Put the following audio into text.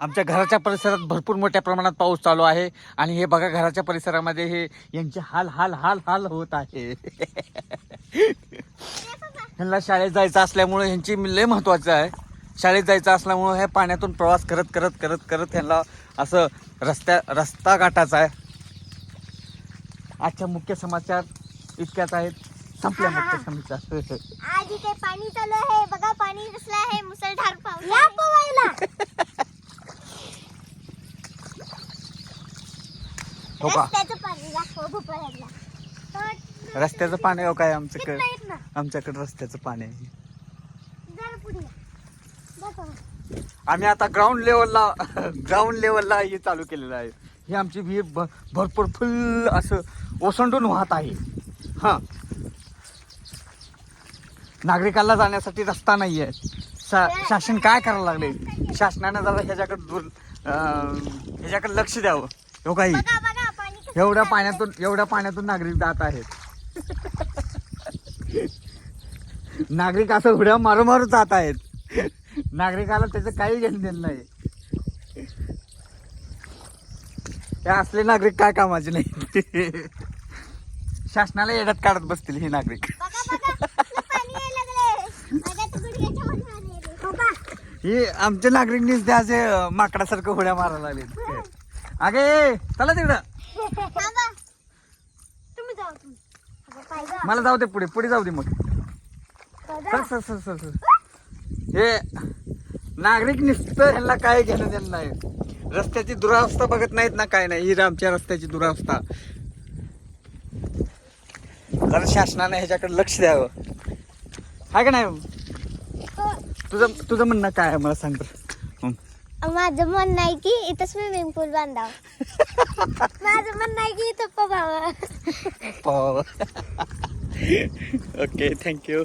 आमच्या घराच्या परिसरात भरपूर मोठ्या प्रमाणात पाऊस चालू आहे. आणि हे बघा घराच्या परिसरामध्ये हे यांचे हाल हाल हाल हाल होत आहे. ह्यांना शाळेत जायचं असल्यामुळे ह्यांची लय महत्वाचं आहे. शाळेत जायचं असल्यामुळे हे पाण्यातून प्रवास करत करत करत करत ह्यांना असं रस्त्या रस्ता गाठाचा आहे. आजच्या मुख्य समाचार इतक्याच आहेत. संपल्या मुख्य समाचार. आज इथे पाणी चालू आहे. बघा पाणी कसलं आहे. मुसळधार पाऊस या पोवायला हो का? रस्त्याचं पाणी दाखव भोपाळ्यातला तर रस्त्याचं पाणी हो काय आमच्याकडे? इथनं येत ना. आमच्याकडे रस्त्याचं पाणी आहे. जरा पुढे. या. दाखव आम्ही आता ग्राउंड लेवलला ग्राउंड लेवलला हे चालू केलेलं आहे. ही आमची विहीर भ- भरपूर फुल असं ओसंडून वाहत आहे. हां. नागरिकांना जाण्यासाठी रस्ता नाही आहे शा शासन काय करायला लागले? शासनानं जरा ह्याच्याकडे दूर अं, ह्याच्याकडे लक्ष द्यावं. हो काही बघा बघा एवढ्या. पाण्यातून एवढ्या पाण्यातून नागरिक जात आहेत. नागरिक असं उड्या मारू मारू जात आहेत. नागरिकाला त्याचं काही घेणं देणं नाही. हे असले नागरिक काय कामाचे नाही. शासनाला येड्यात काढत बसतील हे नागरिक. हो आमचे नागरिक नुसते असे माकडासारखं उड्या मारायला लागले अगे चला तिकडं थांबा. तुम्ही जाऊ तुम्ही अगं, पाय गं. मला जाऊ दे पुढे पुढे जाऊ दे मग. Sir sir sir sir sir हे नागरिक नुसतं ह्यांना काय घेणं देणं नाही रस्त्याची दुरावस्था बघत नाहीत ना काय नाही ही आमच्या रस्त्याची दुरावस्था जरा शासनाने ह्याच्याकडे लक्ष द्यावं हाय का नाही हो. तुझं तुझं म्हणणं काय आहे मला सांग बरं. माझं म्हणणं आहे की इथं स्विमिंग पूल बांधावं. माझं म्हणणं आहे की इथं पवावं. पाव ओके थँक्यू